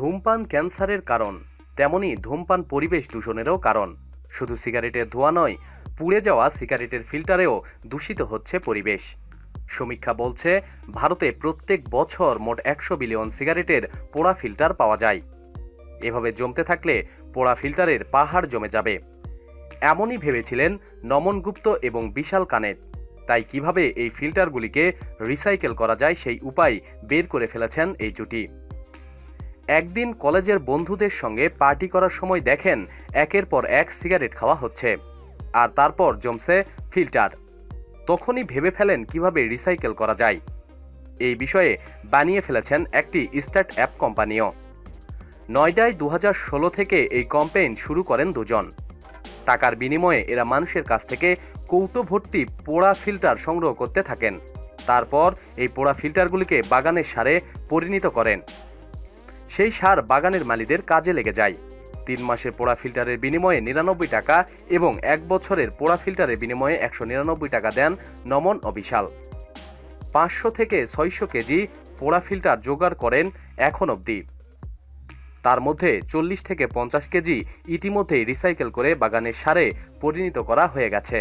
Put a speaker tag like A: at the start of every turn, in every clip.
A: ধূমপান ক্যান্সারের কারণ, তেমনি ধূমপান পরিবেশ দূষণেরও কারণ। শুধু সিগারেটের ধোঁয়া নয়, পুড়ে যাওয়া সিগারেটের ফিল্টারেও দূষিত হচ্ছে পরিবেশ। সমীক্ষা বলছে, ভারতে প্রত্যেক বছর মোট একশো বিলিয়ন সিগারেটের পোড়া ফিল্টার পাওয়া যায়। এভাবে জমতে থাকলে পোড়া ফিল্টারের পাহাড় জমে যাবে। এমনই ভেবেছিলেন নমন গুপ্ত এবং বিশাল কানেত। তাই কীভাবে এই ফিল্টারগুলিকে রিসাইকেল করা যায় সেই উপায় বের করে ফেলেছেন এই জুটি। একদিন কলেজের বন্ধুদের সঙ্গে পার্টি করার সময় দেখেন একের পর এক সিগারেট খাওয়া হচ্ছে। আর তারপর জমছে ফিল্টার। তখনই ভেবে ফেলেন কীভাবে রিসাইকেল করা যায়। এই বিষয়ে বানিয়ে ফেলেছেন একটি স্টার্ট অ্যাপ কোম্পানিও। নয়ডায় দু হাজার ষোলো থেকে এই কম্পেইন শুরু করেন দুজন। টাকার বিনিময়ে এরা মানুষের কাছ থেকে কৌটো ভর্তি পোড়া ফিল্টার সংগ্রহ করতে থাকেন। তারপর এই পোড়া ফিল্টারগুলিকে বাগানের সারে পরিণত করেন। সেই সার বাগানের মালিদের কাজে লেগে যায়। তিন মাসের পোড়া ফিল্টারের বিনিময়ে নিরানব্বই টাকা এবং এক বছরের পোড়া ফিল্টারের বিনিময়ে একশো নিরানব্বই টাকা দেন নমন ও বিশাল পাঁচশো থেকে ছয়শো কেজি পোড়া ফিল্টার জোগাড় করেন এখন অবধি। তার মধ্যে চল্লিশ থেকে পঞ্চাশ কেজি ইতিমধ্যেই রিসাইকেল করে বাগানের সারে পরিণত করা হয়ে গেছে।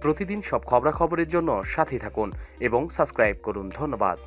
A: প্রতিদিন সব খবরাখবরের জন্য সাথে থাকুন এবং সাবস্ক্রাইব করুন। ধন্যবাদ।